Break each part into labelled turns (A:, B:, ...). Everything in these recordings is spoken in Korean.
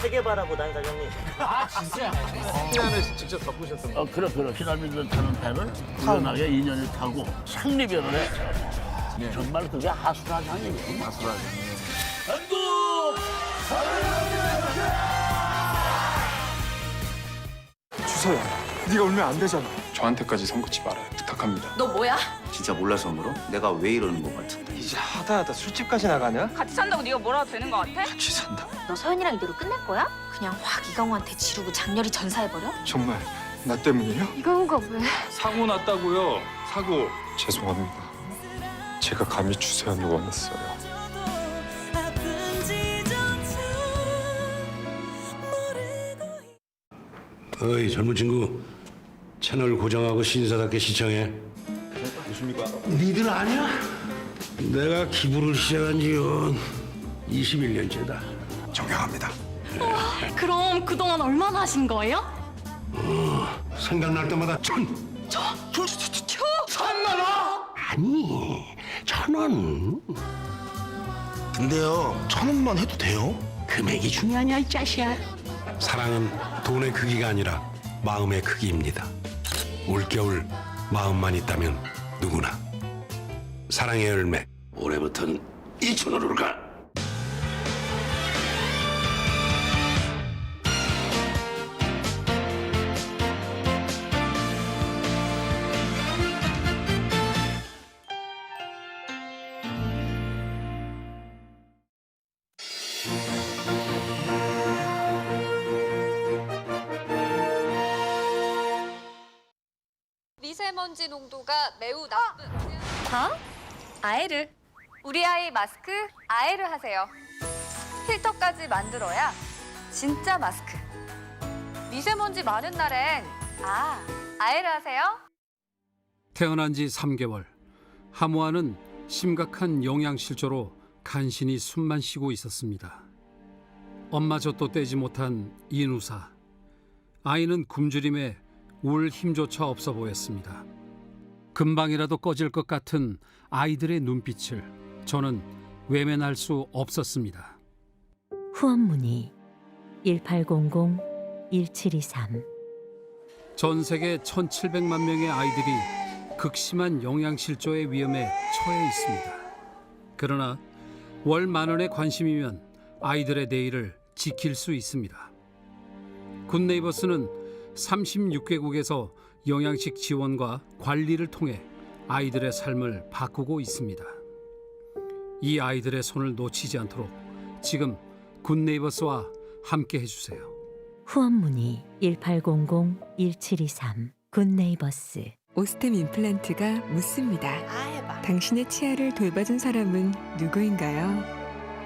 A: 체계바라 보다니까 형님.
B: 피난을 직접 겪으셨던
C: 어, 그래, 그래. 피라미드 타는 배를 우연하게 인연을 타고 상립을 해. 정말 그게 하수라장이에요. 하수라장.
D: 주서야, 네가 울면 안 되잖아.
E: 저한테까지 손긋지 말아요. 부탁합니다.
F: 너 뭐야?
G: 진짜 몰라서 물어? 내가 왜 이러는 것 같은데
D: 이제 하다 하다 술집까지 나가냐?
F: 같이 산다고 네가 뭐라도 되는 거 같아?
D: 같이 산다.
H: 너 서연이랑 이대로 끝낼 거야? 그냥 확 이강호한테 지르고 장렬히 전사해버려?
D: 정말 나 때문이에요?
H: 이강호가 왜?
E: 사고 났다고요. 사고.
D: 죄송합니다. 제가 감히 주서연을 원했어요.
I: 어이 젊은 친구 채널 고정하고 신사답게 시청해
D: 무십니까?
I: 니들 아냐? 내가 기부를 시작한 지는 21년째다
D: 존경합니다.
H: 그럼 그동안 얼마나 하신 거예요?
I: 생각날 때마다 천! 저? 저? 저? 저? 천만 원? 아니 천 원
B: 근데요, 천 원만 해도 돼요?
I: 금액이 중요하냐 이 자식아 사랑은 돈의 크기가 아니라 마음의 크기입니다 올겨울 마음만 있다면 누구나 사랑의 열매. 올해부터는 이천으로 가
J: 미세먼지 농도가 매우 나쁜
H: 어? 아예르.
J: 우리 아이 마스크 아에를 하세요. 필터까지 만들어야 진짜 마스크. 미세먼지 많은 날엔 아 아에를 하세요.
K: 태어난 지 3개월 하모아는 심각한 영양실조로 간신히 숨만 쉬고 있었습니다. 엄마 젖도 떼지 못한 이누사 아이는 굶주림에 울 힘조차 없어 보였습니다. 금방이라도 꺼질 것 같은 아이들의 눈빛을 저는 외면할 수 없었습니다.
L: 후원 문의 1800-1723
K: 전 세계 1,700만 명의 아이들이 극심한 영양실조의 위험에 처해 있습니다. 그러나 월 만 원의 관심이면 아이들의 내일을 지킬 수 있습니다. 굿네이버스는 36개국에서 영양식 지원과 관리를 통해 아이들의 삶을 바꾸고 있습니다. 이 아이들의 손을 놓치지 않도록 지금 굿네이버스와 함께 해주세요.
L: 후원 문의 1800-1723 굿네이버스
M: 오스템 임플란트가 묻습니다.
F: 아.
M: 당신의 치아를 돌봐준 사람은 누구인가요?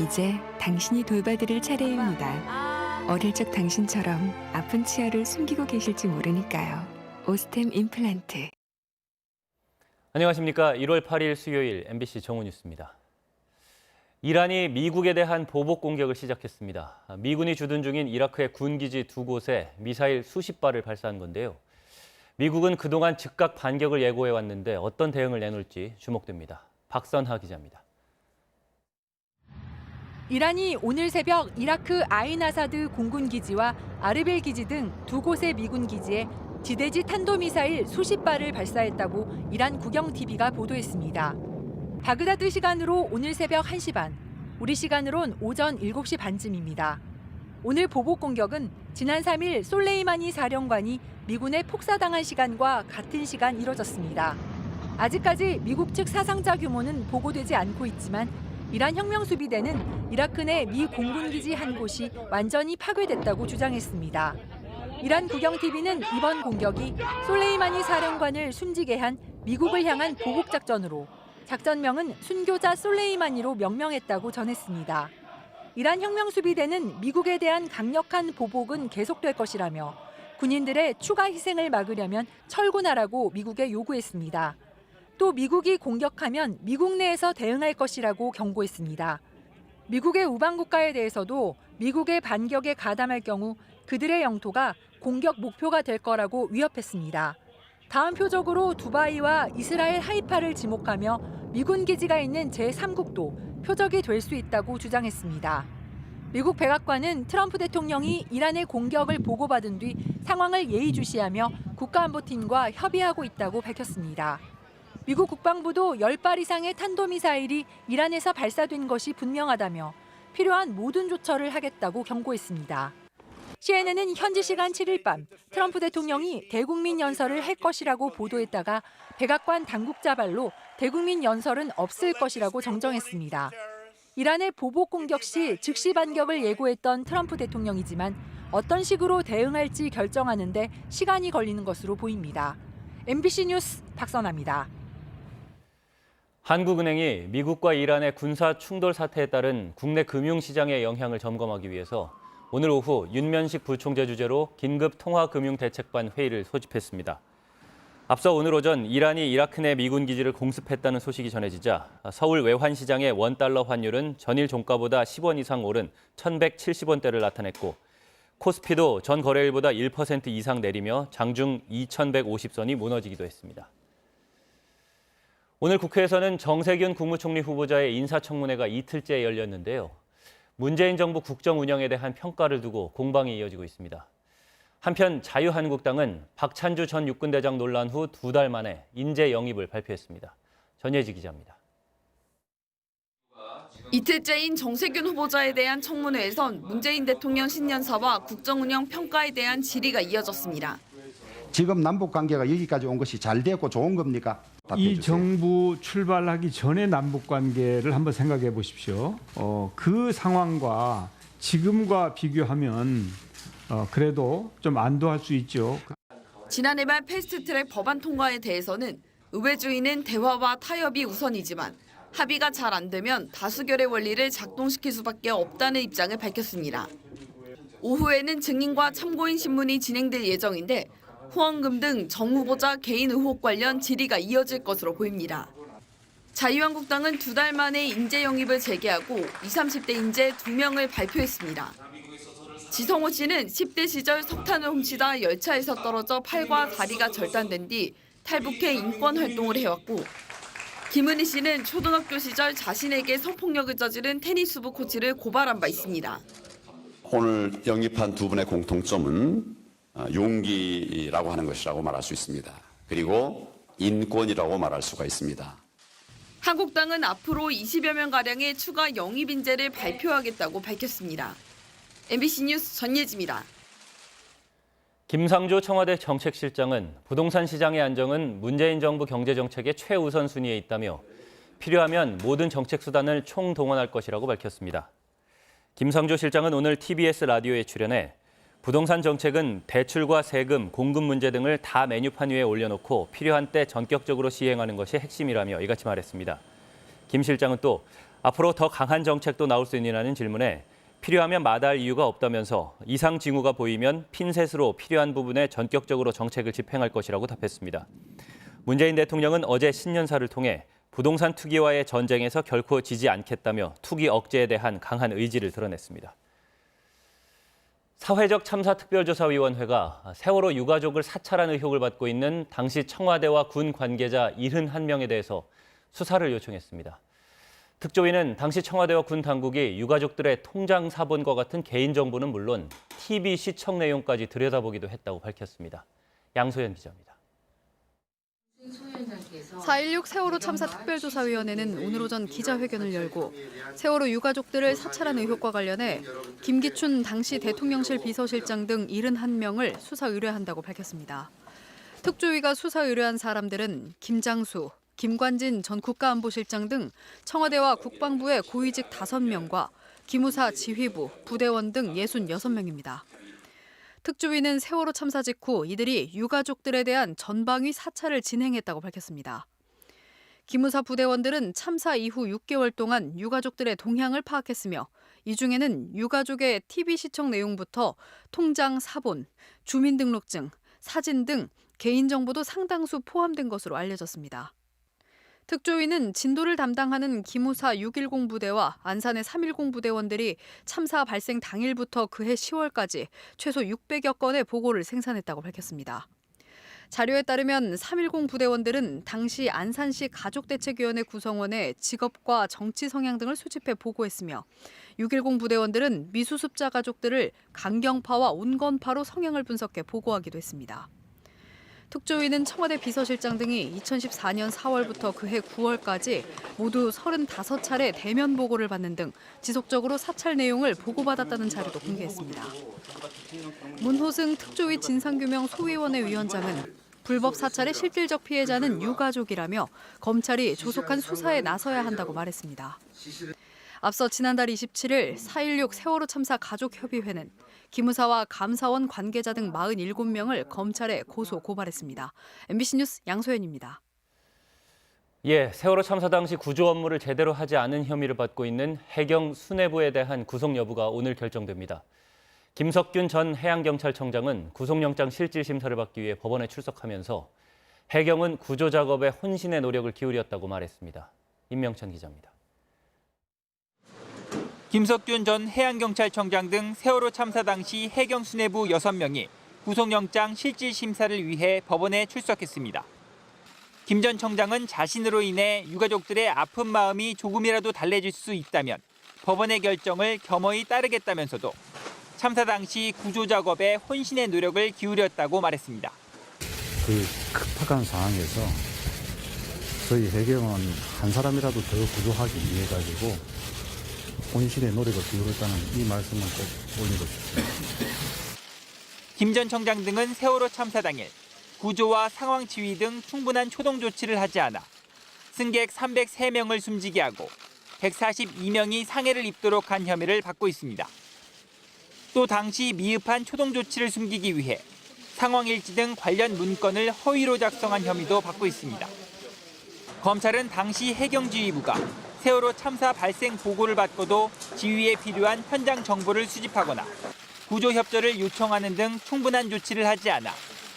M: 이제 당신이 돌봐드릴 차례입니다.
F: 아,
M: 어릴 적 당신처럼 아픈 치아를 숨기고 계실지 모르니까요. 오스템 임플란트.
N: 안녕하십니까. 1월 8일 수요일 MBC 정우 뉴스입니다. 이란이 미국에 대한 보복 공격을 시작했습니다. 미군이 주둔 중인 이라크의 군기지 두 곳에 미사일 수십 발을 발사한 건데요. 미국은 그동안 즉각 반격을 예고해 왔는데 어떤 대응을 내놓을지 주목됩니다. 박선하 기자입니다.
O: 이란이 오늘 새벽 이라크 아인 아사드 공군 기지와 아르빌 기지 등 두 곳의 미군 기지에 지대지 탄도미사일 수십 발을 발사했다고 이란 국영 TV가 보도했습니다. 바그다드 시간으로 오늘 새벽 1시 반, 우리 시간으론 오전 7시 반쯤입니다. 오늘 보복 공격은 지난 3일 솔레이마니 사령관이 미군에 폭사당한 시간과 같은 시간 이뤄졌습니다. 아직까지 미국 측 사상자 규모는 보고되지 않고 있지만 이란 혁명 수비대는 이라크 내 미 공군 기지 한 곳이 완전히 파괴됐다고 주장했습니다. 이란 국영TV는 이번 공격이 솔레이마니 사령관을 숨지게 한 미국을 향한 보복 작전으로 작전명은 순교자 솔레이마니로 명명했다고 전했습니다. 이란 혁명 수비대는 미국에 대한 강력한 보복은 계속될 것이라며 군인들의 추가 희생을 막으려면 철군하라고 미국에 요구했습니다. 또 미국이 공격하면 미국 내에서 대응할 것이라고 경고했습니다. 미국의 우방 국가에 대해서도 미국의 반격에 가담할 경우 그들의 영토가 공격 목표가 될 거라고 위협했습니다. 다음 표적으로 두바이와 이스라엘 하이파를 지목하며 미군 기지가 있는 제3국도 표적이 될 수 있다고 주장했습니다. 미국 백악관은 트럼프 대통령이 이란의 공격을 보고받은 뒤 상황을 예의주시하며 국가안보팀과 협의하고 있다고 밝혔습니다. 미국 국방부도 10발 이상의 탄도미사일이 이란에서 발사된 것이 분명하다며 필요한 모든 조처를 하겠다고 경고했습니다. CNN은 현지 시간 7일 밤 트럼프 대통령이 대국민 연설을 할 것이라고 보도했다가 백악관 당국자 발로 대국민 연설은 없을 것이라고 정정했습니다. 이란의 보복 공격 시 즉시 반격을 예고했던 트럼프 대통령이지만 어떤 식으로 대응할지 결정하는데 시간이 걸리는 것으로 보입니다. MBC 뉴스 박선아입니다.
N: 한국은행이 미국과 이란의 군사 충돌 사태에 따른 국내 금융시장의 영향을 점검하기 위해서 오늘 오후 윤면식 부총재 주재로 긴급 통화금융대책반 회의를 소집했습니다. 앞서 오늘 오전 이란이 이라크 내 미군 기지를 공습했다는 소식이 전해지자 서울 외환시장의 원달러 환율은 전일 종가보다 10원 이상 오른 1,170원대를 나타냈고 코스피도 전 거래일보다 1% 이상 내리며 장중 2,150선이 무너지기도 했습니다. 오늘 국회에서는 정세균 국무총리 후보자의 인사청문회가 이틀째 열렸는데요. 문재인 정부 국정 운영에 대한 평가를 두고 공방이 이어지고 있습니다. 한편 자유한국당은 박찬주 전 육군대장 논란 후 두 달 만에 인재 영입을 발표했습니다. 전예지 기자입니다.
F: 이틀째인 정세균 후보자에 대한 청문회에선 문재인 대통령 신년사와 국정운영 평가에 대한 질의가 이어졌습니다.
A: 지금 남북 관계가 여기까지 온 것이 잘 됐고 좋은 겁니까?
P: 이 정부 출발하기 전에 남북 관계를 한번 생각해 보십시오. 어, 그 상황과 지금과 비교하면 어, 그래도 좀 안도할 수 있죠.
F: 지난해 말 패스트트랙 법안 통과에 대해서는 의회주의는 대화와 타협이 우선이지만 합의가 잘 안 되면 다수결의 원리를 작동시킬 수밖에 없다는 입장을 밝혔습니다. 오후에는 증인과 참고인 신문이 진행될 예정인데 후원금 등 정 후보자 개인 의혹 관련 질의가 이어질 것으로 보입니다. 자유한국당은 두 달 만에 인재 영입을 재개하고 20, 30대 인재 2명을 발표했습니다. 지성호 씨는 10대 시절 석탄을 훔치다 열차에서 떨어져 팔과 다리가 절단된 뒤 탈북해 인권 활동을 해왔고 김은희 씨는 초등학교 시절 자신에게 성폭력을 저지른 테니스부 코치를 고발한 바 있습니다.
Q: 오늘 영입한 두 분의 공통점은 어, 용기라고 하는 것이라고 말할 수 있습니다. 그리고 인권이라고 말할 수가 있습니다.
F: 한국당은 앞으로 20여 명가량의 추가 영입 인재를 발표하겠다고 밝혔습니다. MBC 뉴스 전예지입니다.
N: 김상조 청와대 정책실장은 부동산 시장의 안정은 문재인 정부 경제정책의 최우선 순위에 있다며 필요하면 모든 정책 수단을 총동원할 것이라고 밝혔습니다. 김상조 실장은 오늘 TBS 라디오에 출연해 부동산 정책은 대출과 세금, 공급 문제 등을 다 메뉴판 위에 올려놓고 필요한 때 전격적으로 시행하는 것이 핵심이라며 이같이 말했습니다. 김 실장은 또 앞으로 더 강한 정책도 나올 수 있느냐는 질문에 필요하면 마다할 이유가 없다면서 이상 징후가 보이면 핀셋으로 필요한 부분에 전격적으로 정책을 집행할 것이라고 답했습니다. 문재인 대통령은 어제 신년사를 통해 부동산 투기와의 전쟁에서 결코 지지 않겠다며 투기 억제에 대한 강한 의지를 드러냈습니다. 사회적 참사 특별조사위원회가 세월호 유가족을 사찰한 의혹을 받고 있는 당시 청와대와 군 관계자 71명에 대해서 수사를 요청했습니다. 특조위는 당시 청와대와 군 당국이 유가족들의 통장 사본과 같은 개인 정보는 물론 TV 시청 내용까지 들여다보기도 했다고 밝혔습니다. 양소연 기자입니다.
R: 4.16 세월호 참사 특별조사위원회는 오늘 오전 기자회견을 열고 세월호 유가족들을 사찰한 의혹과 관련해 김기춘 당시 대통령실 비서실장 등 71명을 수사 의뢰한다고 밝혔습니다. 특조위가 수사 의뢰한 사람들은 김장수, 김관진 전 국가안보실장 등 청와대와 국방부의 고위직 5명과 기무사 지휘부, 부대원 등 66명입니다. 특조위는 세월호 참사 직후 이들이 유가족들에 대한 전방위 사찰을 진행했다고 밝혔습니다. 기무사 부대원들은 참사 이후 6개월 동안 유가족들의 동향을 파악했으며 이 중에는 유가족의 TV 시청 내용부터 통장 사본, 주민등록증, 사진 등 개인정보도 상당수 포함된 것으로 알려졌습니다. 특조위는 진도를 담당하는 기무사 610 부대와 안산의 310 부대원들이 참사 발생 당일부터 그해 10월까지 최소 600여 건의 보고를 생산했다고 밝혔습니다. 자료에 따르면 310 부대원들은 당시 안산시 가족대책위원회 구성원에 직업과 정치 성향 등을 수집해 보고했으며 610 부대원들은 미수습자 가족들을 강경파와 온건파로 성향을 분석해 보고하기도 했습니다. 특조위는 청와대 비서실장 등이 2014년 4월부터 그해 9월까지 모두 35차례 대면 보고를 받는 등 지속적으로 사찰 내용을 보고받았다는 자료도 공개했습니다. 문호승 특조위 진상규명 소위원회 위원장은 불법 사찰의 실질적 피해자는 유가족이라며 검찰이 조속한 수사에 나서야 한다고 말했습니다. 앞서 지난달 27일 4.16 세월호 참사 가족협의회는 기무사와 감사원 관계자 등 47명을 검찰에 고소 고발했습니다. MBC 뉴스 양소연입니다.
N: 예, 세월호 참사 당시 구조 업무를 제대로 하지 않은 혐의를 받고 있는 해경 수뇌부에 대한 구속 여부가 오늘 결정됩니다. 김석균 전 해양경찰청장은 구속영장 실질 심사를 받기 위해 법원에 출석하면서 해경은 구조 작업에 혼신의 노력을 기울였다고 말했습니다. 임명찬 기자입니다.
S: 김석균 전 해양경찰청장 등 세월호 참사 당시 해경 수뇌부 6명이 구속영장 실질 심사를 위해 법원에 출석했습니다. 김 전 청장은 자신으로 인해 유가족들의 아픈 마음이 조금이라도 달래질 수 있다면 법원의 결정을 겸허히 따르겠다면서도 참사 당시 구조 작업에 혼신의 노력을 기울였다고 말했습니다.
T: 그 급박한 상황에서 저희 해경은 한 사람이라도 더 구조하기 위해 가지고 본신의 노력을 기울였다는 이 말씀을 꼭 올리고 싶습니다.
S: 김 전 청장 등은 세월호 참사 당일 구조와 상황 지휘 등 충분한 초동 조치를 하지 않아 승객 303명을 숨지게 하고 142명이 상해를 입도록 한 혐의를 받고 있습니다. 또 당시 미흡한 초동 조치를 숨기기 위해 상황 일지 등 관련 문건을 허위로 작성한 혐의도 받고 있습니다. 검찰은 당시 해경지휘부가 세월호 참사 발생 보고를 받고도 지휘에 필요한 현장 정보를 수집하거나 구조 협조를 요청하는 등 충분한 조치를 하지 않아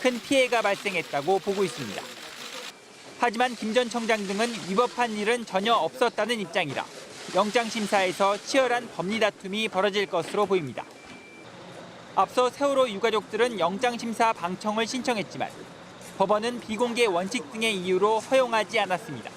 S: 큰 피해가 발생했다고 보고 있습니다. 하지만 김 전 청장 등은 위법한 일은 전혀 없었다는 입장이라 영장 심사에서 치열한 법리 다툼이 벌어질 것으로 보입니다. 앞서 세월호 유가족들은 영장 심사 방청을 신청했지만 법원은 비공개 원칙 등의 이유로 허용하지 않았습니다.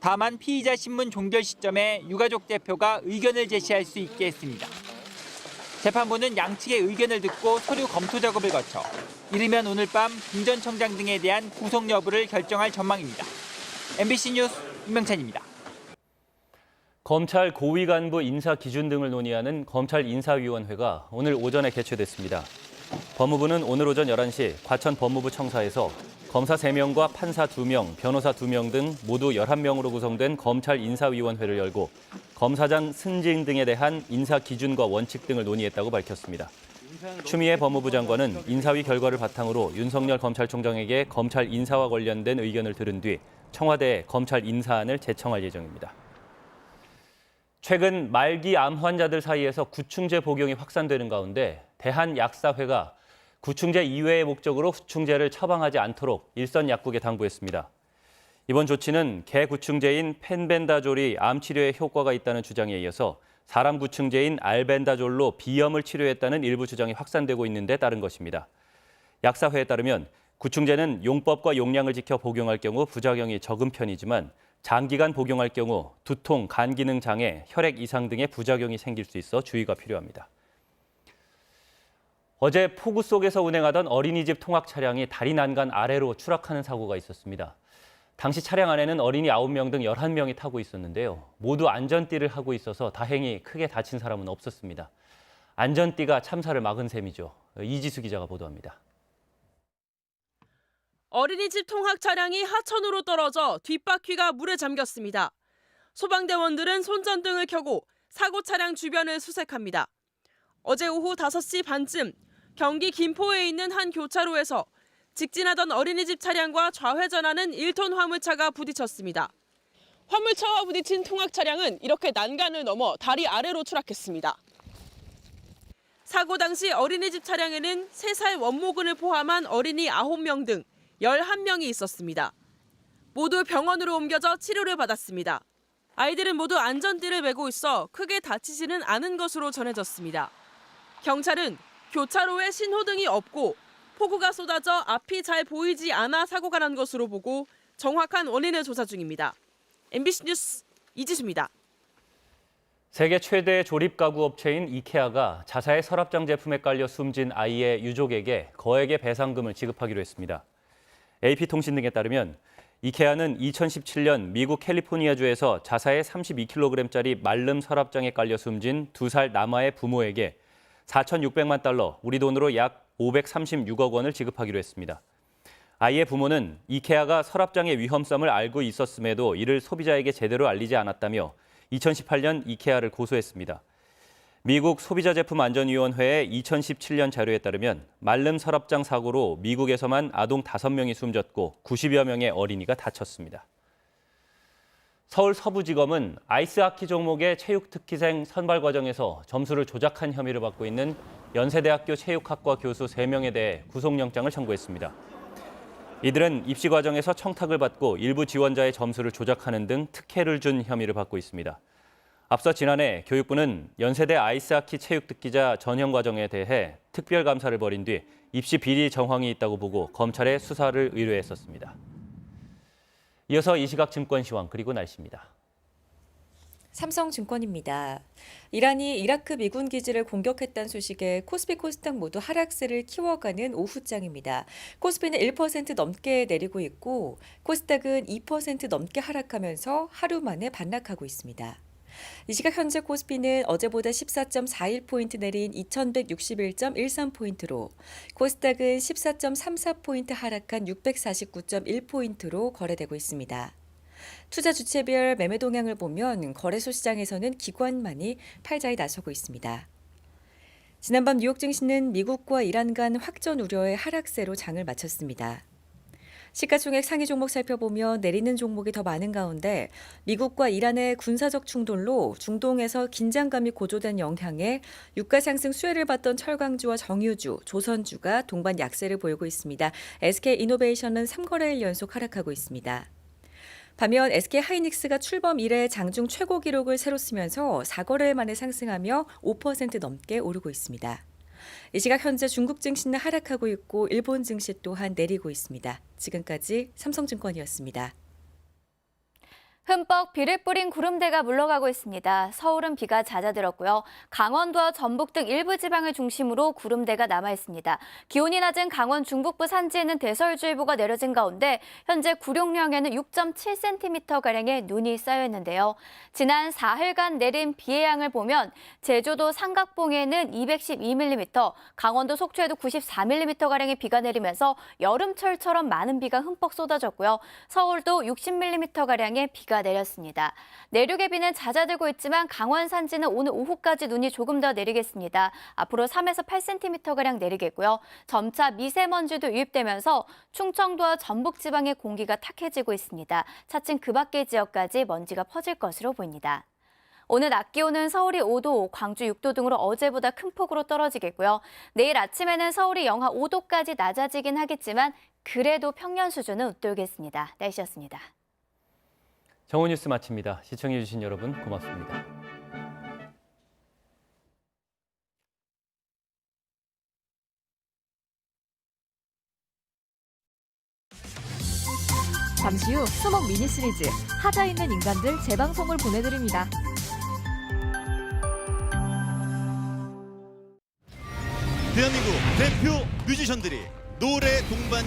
S: 다만 피의자 신문 종결 시점에 유가족 대표가 의견을 제시할 수 있게 했습니다. 재판부는 양측의 의견을 듣고 서류 검토 작업을 거쳐 이르면 오늘 밤 김 전 청장 등에 대한 구속 여부를 결정할 전망입니다. MBC 뉴스 임명찬입니다.
N: 검찰 고위 간부 인사 기준 등을 논의하는 검찰 인사위원회가 오늘 오전에 개최됐습니다. 법무부는 오늘 오전 11시 과천 법무부 청사에서 검사 3명과 판사 2명, 변호사 2명 등 모두 11명으로 구성된 검찰 인사위원회를 열고 검사장 승진 등에 대한 인사 기준과 원칙 등을 논의했다고 밝혔습니다. 추미애 법무부 장관은 인사위 결과를 바탕으로 윤석열 검찰총장에게 검찰 인사와 관련된 의견을 들은 뒤 청와대에 검찰 인사안을 제청할 예정입니다. 최근 말기 암 환자들 사이에서 구충제 복용이 확산되는 가운데 대한약사회가 구충제 이외의 목적으로 구충제를 처방하지 않도록 일선 약국에 당부했습니다. 이번 조치는 개 구충제인 펜벤다졸이 암 치료에 효과가 있다는 주장에 이어서 사람 구충제인 알벤다졸로 비염을 치료했다는 일부 주장이 확산되고 있는데 따른 것입니다. 약사회에 따르면 구충제는 용법과 용량을 지켜 복용할 경우 부작용이 적은 편이지만 장기간 복용할 경우 두통, 간 기능 장애, 혈액 이상 등의 부작용이 생길 수 있어 주의가 필요합니다. 어제 폭우 속에서 운행하던 어린이집 통학 차량이 다리 난간 아래로 추락하는 사고가 있었습니다. 당시 차량 안에는 어린이 9명 등 11명이 타고 있었는데요. 모두 안전띠를 하고 있어서 다행히 크게 다친 사람은 없었습니다. 안전띠가 참사를 막은 셈이죠. 이지수 기자가 보도합니다.
U: 어린이집 통학 차량이 하천으로 떨어져 뒷바퀴가 물에 잠겼습니다. 소방대원들은 손전등을 켜고 사고 차량 주변을 수색합니다. 어제 오후 5시 반쯤 경기 김포에 있는 한 교차로에서 직진하던 어린이집 차량과 좌회전하는 1톤 화물차가 부딪혔습니다. 화물차와 부딪힌 통학 차량은 이렇게 난간을 넘어 다리 아래로 추락했습니다. 사고 당시 어린이집 차량에는 3살 원모근을 포함한 어린이 9명 등 11명이 있었습니다. 모두 병원으로 옮겨져 치료를 받았습니다. 아이들은 모두 안전띠를 메고 있어 크게 다치지는 않은 것으로 전해졌습니다. 경찰은 교차로에 신호등이 없고 폭우가 쏟아져 앞이 잘 보이지 않아 사고가 난 것으로 보고 정확한 원인을 조사 중입니다. MBC 뉴스 이지수입니다.
N: 세계 최대 조립 가구 업체인 이케아가 자사의 서랍장 제품에 깔려 숨진 아이의 유족에게 거액의 배상금을 지급하기로 했습니다. AP통신 등에 따르면 이케아는 2017년 미국 캘리포니아주에서 자사의 32kg짜리 말름 서랍장에 깔려 숨진 두 살 남아의 부모에게 4,600만 달러, 우리 돈으로 약 536억 원을 지급하기로 했습니다. 아이의 부모는 이케아가 서랍장의 위험성을 알고 있었음에도 이를 소비자에게 제대로 알리지 않았다며 2018년 이케아를 고소했습니다. 미국 소비자제품안전위원회의 2017년 자료에 따르면 말름 서랍장 사고로 미국에서만 아동 5명이 숨졌고 90여 명의 어린이가 다쳤습니다. 서울 서부지검은 아이스하키 종목의 체육특기생 선발 과정에서 점수를 조작한 혐의를 받고 있는 연세대학교 체육학과 교수 3명에 대해 구속영장을 청구했습니다. 이들은 입시 과정에서 청탁을 받고 일부 지원자의 점수를 조작하는 등 특혜를 준 혐의를 받고 있습니다. 앞서 지난해 교육부는 연세대 아이스하키 체육특기자 전형 과정에 대해 특별 감사를 벌인 뒤 입시 비리 정황이 있다고 보고 검찰에 수사를 의뢰했었습니다. 이어서 이 시각 증권 시황 그리고 날씨입니다.
V: 삼성증권입니다. 이란이 이라크 미군 기지를 공격했다는 소식에 코스피 코스닥 모두 하락세를 키워가는 오후장입니다. 코스피는 1% 넘게 내리고 있고 코스닥은 2% 넘게 하락하면서 하루 만에 반락하고 있습니다. 이 시각 현재 코스피는 어제보다 14.41포인트 내린 2161.13포인트로 코스닥은 14.34포인트 하락한 649.1포인트로 거래되고 있습니다. 투자 주체별 매매 동향을 보면 거래소 시장에서는 기관만이 팔자에 나서고 있습니다. 지난밤 뉴욕 증시는 미국과 이란 간 확전 우려의 하락세로 장을 마쳤습니다. 시가총액 상위 종목 살펴보면 내리는 종목이 더 많은 가운데 미국과 이란의 군사적 충돌로 중동에서 긴장감이 고조된 영향에 유가 상승 수혜를 받던 철강주와 정유주, 조선주가 동반 약세를 보이고 있습니다. SK 이노베이션은 3거래일 연속 하락하고 있습니다. 반면 SK 하이닉스가 출범 이래 장중 최고 기록을 새로 쓰면서 4거래일 만에 상승하며 5% 넘게 오르고 있습니다. 이 시각 현재 중국 증시는 하락하고 있고 일본 증시 또한 내리고 있습니다. 지금까지 삼성증권이었습니다.
J: 흠뻑 비를 뿌린 구름대가 물러가고 있습니다. 서울은 비가 잦아들었고요. 강원도와 전북 등 일부 지방을 중심으로 구름대가 남아 있습니다. 기온이 낮은 강원 중북부 산지에는 대설주의보가 내려진 가운데 현재 구룡령에는 6.7cm가량의 눈이 쌓여 있는데요. 지난 4일간 내린 비의 양을 보면 제주도 삼각봉에는 212mm, 강원도 속초에도 94mm가량의 비가 내리면서 여름철처럼 많은 비가 흠뻑 쏟아졌고요. 서울도 60mm가량의 비가 내렸습니다. 내륙의 비는 잦아들고 있지만 강원 산지는 오늘 오후까지 눈이 조금 더 내리겠습니다. 앞으로 3에서 8cm가량 내리겠고요. 점차 미세먼지도 유입되면서 충청도와 전북 지방의 공기가 탁해지고 있습니다. 차츰 그 밖의 지역까지 먼지가 퍼질 것으로 보입니다. 오늘 낮 기온은 서울이 5도, 광주 6도 등으로 어제보다 큰 폭으로 떨어지겠고요. 내일 아침에는 서울이 영하 5도까지 낮아지긴 하겠지만 그래도 평년 수준은 웃돌겠습니다. 날씨였습니다.
N: 정오 뉴스 마칩니다. 시청해주신 여러분 고맙습니다.
W: 잠시 후 수목 미니 시리즈 하자 있는 인간들 재방송을 보내드립니다.
B: 대한민국 대표 뮤지션들이 노래 동반